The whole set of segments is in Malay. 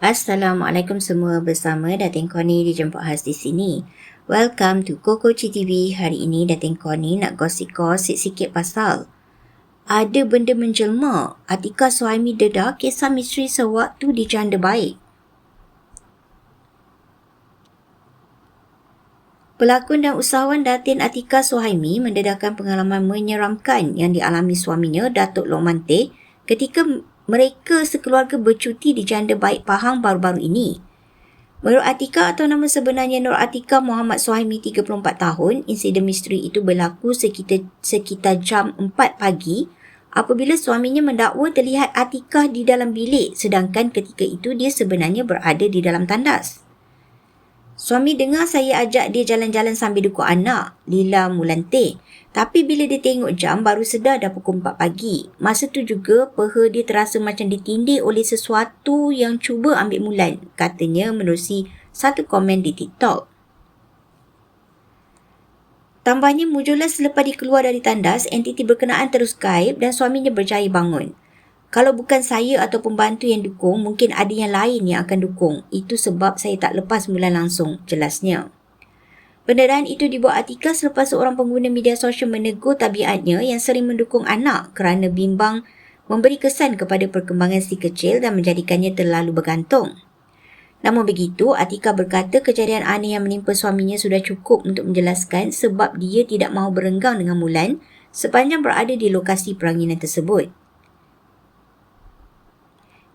Assalamualaikum semua bersama Datin Koni dijemput khas di sini. Welcome to Koko TV. Hari ini Datin Koni nak gosip-gosip sikit pasal ada benda menjelma. Atika Suhaimi dedah kisah misteri sewaktu di janda baik. Pelakon dan usahawan Datin Atika Suhaimi mendedahkan pengalaman menyeramkan yang dialami suaminya Datuk Lokman Teh ketika mereka sekeluarga bercuti di Janda Baik Pahang baru-baru ini. Menurut Atika atau nama sebenarnya Nur Atika Muhammad Suhaimi 34 tahun, insiden misteri itu berlaku sekitar, sekitar jam 4 pagi apabila suaminya mendakwa terlihat Atika di dalam bilik sedangkan ketika itu dia sebenarnya berada di dalam tandas. Suami dengar saya ajak dia jalan-jalan sambil dukung anak, Lila Mulante. Tapi bila dia tengok jam, baru sedar dah pukul 4 pagi. Masa tu juga, peha dia terasa macam ditindik oleh sesuatu yang cuba ambil Mulan. Katanya menerusi satu komen di TikTok. Tambahnya, muncullah selepas dia keluar dari tandas, entiti berkenaan terus gaib dan suaminya berjaya bangun. Kalau bukan saya atau pembantu yang dukung, mungkin ada yang lain yang akan dukung. Itu sebab saya tak lepas mula langsung, jelasnya. Penderaan itu dibuat Atika selepas seorang pengguna media sosial menegur tabiatnya yang sering mendukung anak kerana bimbang memberi kesan kepada perkembangan si kecil dan menjadikannya terlalu bergantung. Namun begitu, Atika berkata kejadian aneh yang menimpa suaminya sudah cukup untuk menjelaskan sebab dia tidak mahu berenggang dengan Mulan sepanjang berada di lokasi peranginan tersebut.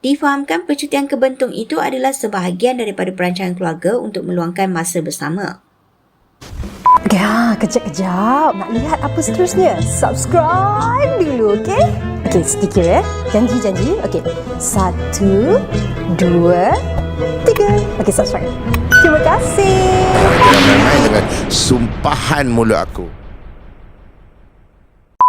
Difahamkan percutian ke Bentung itu adalah sebahagian daripada perancangan keluarga untuk meluangkan masa bersama. Ya, kejap-kejap. Nak lihat apa seterusnya? Subscribe dulu, okey? Okey, sedikit ya. Janji-janji. Okey. Satu, dua, tiga. Okey, subscribe. Terima kasih. Dengan sumpahan mulut aku.